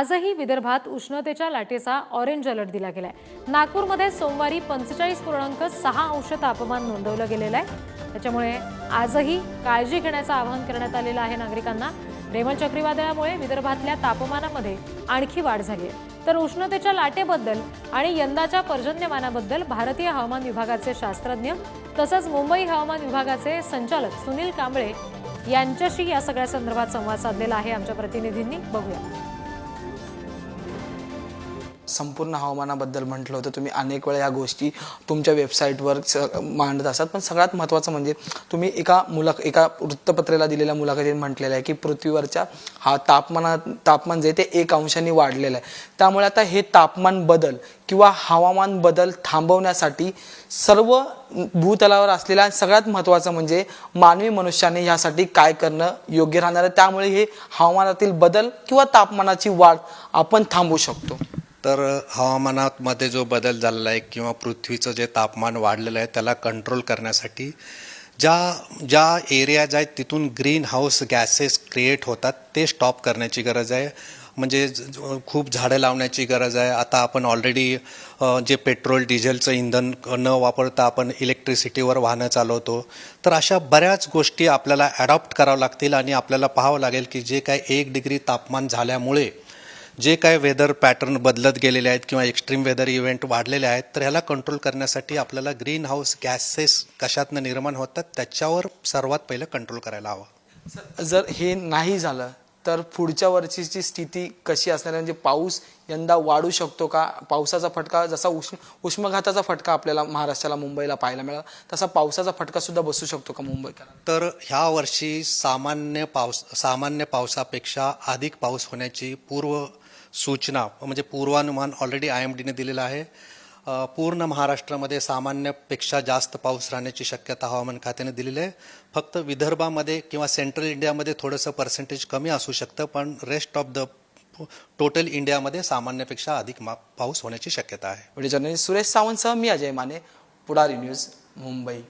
आजही विदर्भात उष्णतेच्या लाटेचा ऑरेंज अलर्ट दिला गेलाय. नागपूरमध्ये सोमवारी पंचेचाळीस पूर्णांक सहा अंश तापमान नोंदवलं गेलेलं आहे. त्याच्यामुळे आजही काळजी घेण्याचं आवाहन करण्यात आलेलं आहे नागरिकांना. रेमल चक्रीवादळामुळे विदर्भातल्या तापमानामध्ये आणखी वाढ झाली आहे. तर उष्णतेच्या लाटेबद्दल आणि यंदाच्या पर्जन्यमानाबद्दल भारतीय हवामान विभागाचे शास्त्रज्ञ तसंच मुंबई हवामान विभागाचे संचालक सुनील कांबळे यांच्याशी या सगळ्या संदर्भात संवाद साधलेला आहे आमच्या प्रतिनिधींनी. बघूया. संपूर्ण हवामानाबद्दल म्हटलं होतं. तुम्ही अनेक वेळा या गोष्टी तुमच्या वेबसाईटवर स मांडत असतात. पण सगळ्यात महत्त्वाचं म्हणजे तुम्ही एका मुलाख एका वृत्तपत्रेला दिलेल्या मुलाखतीत म्हटलेलं आहे की पृथ्वीवरच्या हा तापमाना तापमान जे ते एक अंशाने वाढलेलं आहे. त्यामुळे आता हे तापमान बदल किंवा हवामान बदल थांबवण्यासाठी सर्व भूतलावर असलेल्या सगळ्यात महत्त्वाचं म्हणजे मानवी मनुष्याने ह्यासाठी काय करणं योग्य राहणार आहे. त्यामुळे हे हवामानातील बदल किंवा तापमानाची वाढ आपण थांबवू शकतो. तर हवामानामध्ये जो बदल झालेला आहे किंवा पृथ्वीचं जे तापमान वाढलेलं आहे त्याला कंट्रोल करण्यासाठी ज्या ज्या एरियाज आहेत तिथून ग्रीन हाऊस गॅसेस क्रिएट होतात ते स्टॉप करण्याची गरज आहे. म्हणजे खूप झाडं लावण्याची गरज आहे. आता आपण ऑलरेडी जे पेट्रोल डिझेलचं इंधन न वापरता आपण इलेक्ट्रिसिटीवर वाहनं चालवतो. तर अशा बऱ्याच गोष्टी आपल्याला ॲडॉप्ट करावं लागतील आणि आपल्याला पाहावं लागेल की जे काय एक डिग्री तापमान झाल्यामुळे जे काय वेदर पॅटर्न बदलत गेलेले आहेत किंवा एक्स्ट्रीम वेदर इव्हेंट वाढलेले आहेत तर ह्याला कंट्रोल करण्यासाठी आपल्याला ग्रीन हाऊस गॅसेस कशातनं निर्माण होतात त्याच्यावर सर्वात पहिलं कंट्रोल करायला हवं. जर हे नाही झालं तर पुढच्या वर्षीची स्थिती कशी असणार आहे? म्हणजे पाऊस यंदा वाढू शकतो का? पावसाचा फटका जसा उष्ण उष्मघाताचा फटका आपल्याला महाराष्ट्राला मुंबईला पाहायला मिळाला तसा पावसाचा फटका सुद्धा बसू शकतो का मुंबईकर तर ह्या वर्षी सामान्य पाऊस सामान्य पावसापेक्षा अधिक पाऊस होण्याची पूर्व सूचना म्हणजे पूर्वानुमान ऑलरेडी आय एम डीने दिलेलं आहे. पूर्ण महाराष्ट्रामध्ये सामान्यपेक्षा जास्त पाऊस राहण्याची शक्यता हवामान खात्याने दिलेली आहे. फक्त विदर्भामध्ये किंवा सेंट्रल इंडियामध्ये थोडंसं पर्सेंटेज कमी असू शकतं पण रेस्ट ऑफ द टोटल इंडियामध्ये सामान्यपेक्षा अधिक मा पाऊस होण्याची शक्यता आहे. व्हिडिओ जर्नलिस्ट सुरेश सावंतसह मी अजय माने पुढारी न्यूज मुंबई.